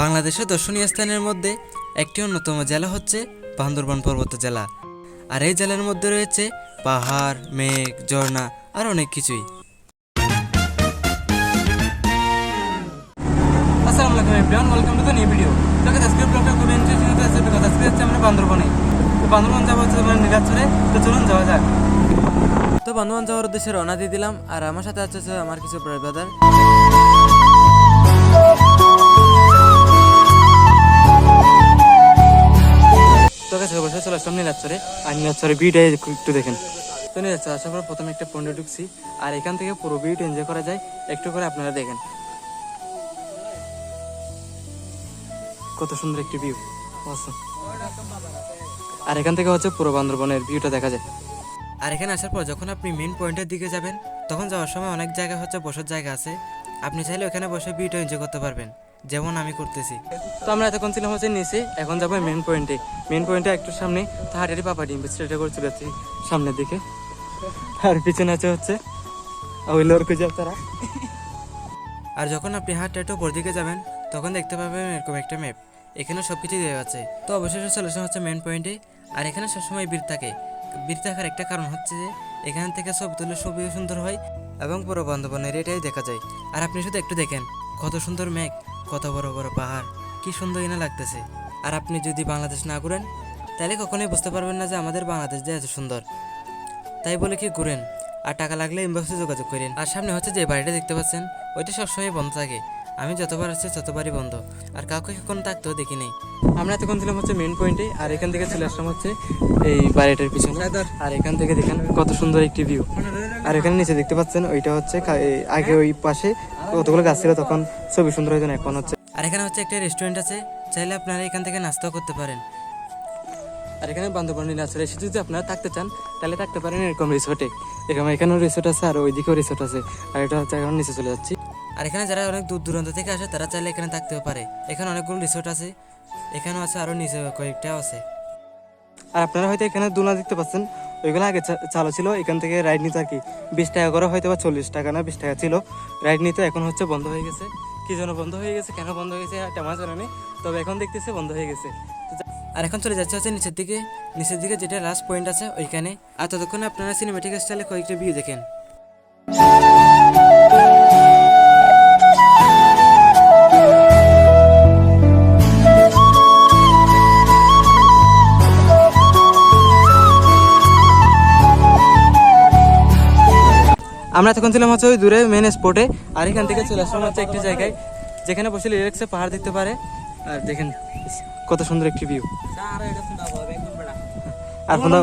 বাংলাদেশের দর্শনীয় স্থানের মধ্যে একটি অন্যতম জেলা হচ্ছে বান্দরবান পর্বত জেলা। আর এই জেলার মধ্যে রয়েছে পাহাড়, মেঘ, ঝর্ণা আর অনেক কিছুই। ভিডিও বান্দরবনে। তো বান্দরবন যাওয়া যাক। তো বান্দরবান যাওয়ার উদ্দেশ্যে রওনা দিয়ে দিলাম, আর আমার সাথে আছে আমার কিছু ব্রাদার আসলাম নীলাচরে আর নীলাচরে ভিউটা একটু দেখেন। তো নীলাচর আসার পর প্রথমে একটা পয়েন্টে ঢুকছি, আর এখান থেকে পুরো ভিউটা এনজয় করা যায়, একটু করে আপনারা দেখেন। কত সুন্দর একটি ভিউ আর এখান থেকে হচ্ছে পুরো বান্দরবনের ভিউটা দেখা যায়। আর এখানে আসার পর যখন আপনি মেন পয়েন্টের দিকে যাবেন, তখন যাওয়ার সময় অনেক জায়গা হচ্ছে, বসার জায়গা আছে। আপনি চাইলে ওখানে বসে ভিউটা এনজয় করতে পারবেন। যেমন আমি করতেছি। তো আমরা এতক্ষণ ছিলাম হচ্ছে নিচে এখন যাব মেন পয়েন্টে মেন পয়েন্টে একটু সামনে তো হাটের পাপা ডিম স্ট্রেটে করে চলে যাচ্ছি সামনের দিকে। আর পিছনে আছে হচ্ছে ওই লোর খুঁজে তারা। আর যখন আপনি হাটটা একটু উপর দিকে যাবেন তখন দেখতে পাবেন এরকম একটা ম্যাপ এখানে সব কিছু দেওয়া আছে। তো অবশেষে চলে আসা হচ্ছে মেন পয়েন্টে আর এখানে সবসময় ভিড় থাকে। ভিড় থাকার একটা কারণ হচ্ছে যে এখান থেকে ছবি তুলে ছবিও সুন্দর হয় এবং পুরো বান্ধবনের এটাই দেখা যায়। আর আপনি শুধু একটু দেখেন কত সুন্দর মেঘ। কত বড় বড় পাহাড়, কি সুন্দর এনে লাগতেছে। আর আপনি যদি বাংলাদেশ না ঘুরেন, তাহলে কখনোই বুঝতে পারবেন না যে আমাদের বাংলাদেশ যে এত সুন্দর। তাই বলে কি ঘুরেন, আর টাকা লাগলে ইনবক্সে যোগাযোগ করেন। আর সামনে হচ্ছে যে বাড়িটা দেখতে পাচ্ছেন, ওইটা সবসময় বন্ধ থাকে। আমি যতবার আসছি ততবারই বন্ধ, আর কাউকে কোনো থাকতেও দেখি নেই। আমরা এতক্ষণ ছিলাম হচ্ছে মেন পয়েন্টে আর এখান থেকে চলে আসলাম হচ্ছে এই বাড়িটার পিছনে। আর এখান থেকে দেখেন কত সুন্দর একটি ভিউ আর এখানে নিচে দেখতে পাচ্ছেন, ওইটা হচ্ছে আগে ওই পাশে কতগুলো গাছ ছিল তখন ছবি সুন্দর হয়েছে এখন হচ্ছে আর এখানে হচ্ছে একটা রেস্টুরেন্ট আছে চাইলে আপনারা এখান থেকে নাস্তাও করতে পারেন। আর এখানে বান্দরবান নীলাচল এসে যদি আপনারা থাকতে চান তাহলে থাকতে পারেন এরকম রিসোর্টে এরকম এখানেও রিসোর্ট আছে আর ওইদিকেও রিসোর্ট আছে আর এটা হচ্ছে এখন নিচে চলে যাচ্ছি। আর এখানে যারা অনেক দূর দূরান্ত থেকে আসে তারা চাইলে এখানে থাকতেও পারে। এখানে অনেকগুলো রিসোর্ট আছে এখানেও আছে আরও নিচে কয়েকটাও আছে। আর আপনারা হয়তো এখানে দোলনা দেখতে পাচ্ছেন ওইগুলো আগে চালু ছিল, এখান থেকে রাইড নিতে আর কি। বিশ টাকা করে হয়তো বা চল্লিশ টাকা না বিশ টাকা ছিল। রাইড নিতে এখন হচ্ছে বন্ধ হয়ে গেছে। কি জন্য বন্ধ হয়ে গেছে, কেন বন্ধ হয়ে গেছে আমার জানা নেই। তবে এখন দেখতেছে বন্ধ হয়ে গেছে। আর এখন চলে যাচ্ছে হচ্ছে নিচের দিকে। নিচের দিকে যেটা লাস্ট পয়েন্ট আছে ওইখানে। আর ততক্ষণে আপনারা সিনেমেটিক স্টাইলে কয়েকটা ভিউ দেখেন। আমরা তখন ছিলাম হচ্ছে ওই দূরে মেন স্পটে আর এখান থেকে চলে আসলাম হচ্ছে একটি জায়গায় যেখানে বসে রিল্যাক্সে পাহাড় দেখতে পারে। আর দেখেন কত সুন্দর একটি ভিউ আর কোনো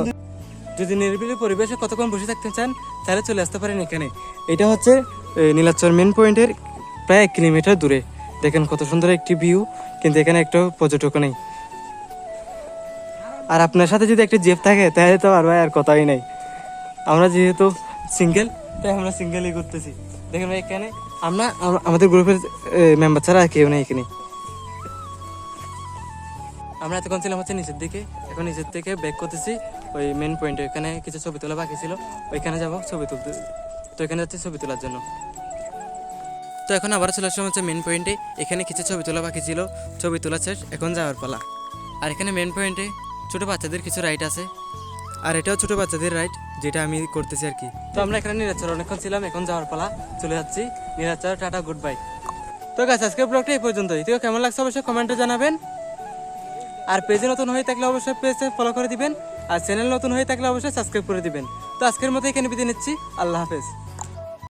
যদি নিরিবিলি পরিবেশে কতক্ষণ বসে থাকতে চান তাহলে চলে আসতে পারেন এখানে। এটা হচ্ছে এ, নীলাচল মেন পয়েন্টের প্রায় এক কিলোমিটার দূরে। দেখেন কত সুন্দর একটি ভিউ কিন্তু এখানে একটা পর্যটক নেই। আর আপনার সাথে যদি একটা জেপ থাকে তাহলে তো আর ভাই আর কথাই নাই। আমরা যেহেতু সিঙ্গেল তাই আমরা সিঙ্গেলই করতেছি দেখেন ভাই, এখানে আমরা আমাদের গ্রুপের মেম্বার ছাড়া কেউ নেই এখানে। আমরা এতক্ষণ ছিলাম হচ্ছে নিচের দিকে। এখন নিচের থেকে ব্যাক করতেছি ওই মেন পয়েন্টে এখানে কিছু ছবি তোলা বাকি ছিল। ওইখানে যাব ছবি তুলতে। তো এখানে যাচ্ছি ছবি তোলার জন্য। তো এখন আবার চলে আসলাম হচ্ছে মেন পয়েন্টে এখানে কিছু ছবি তোলা বাকি ছিল। ছবি তোলা শেষ, এখন যাওয়ার পালা। আর এখানে মেন পয়েন্টে ছোট বাচ্চাদের কিছু রাইড আছে। আর এটাও ছোট বাচ্চাদের রাইড যেটা আমি করতেছি আর কি। তো আমরা এখানে নিরাচার অনেকক্ষণ ছিলাম, এখন যাওয়ার পালা, চলে যাচ্ছি। নিরাচার, টাটা গুড বাই তো গাছ আজকের ব্লগটা এই পর্যন্তই। তো কেমন লাগছে অবশ্যই কমেন্টে জানাবেন। আর পেজে নতুন হয়ে থাকলে অবশ্যই পেজে ফলো করে দিবেন। আর চ্যানেল নতুন হয়ে থাকলে অবশ্যই সাবস্ক্রাইব করে দিবেন। তো আজকের মতো এখানে বিদায় নিচ্ছি। আল্লাহ হাফেজ।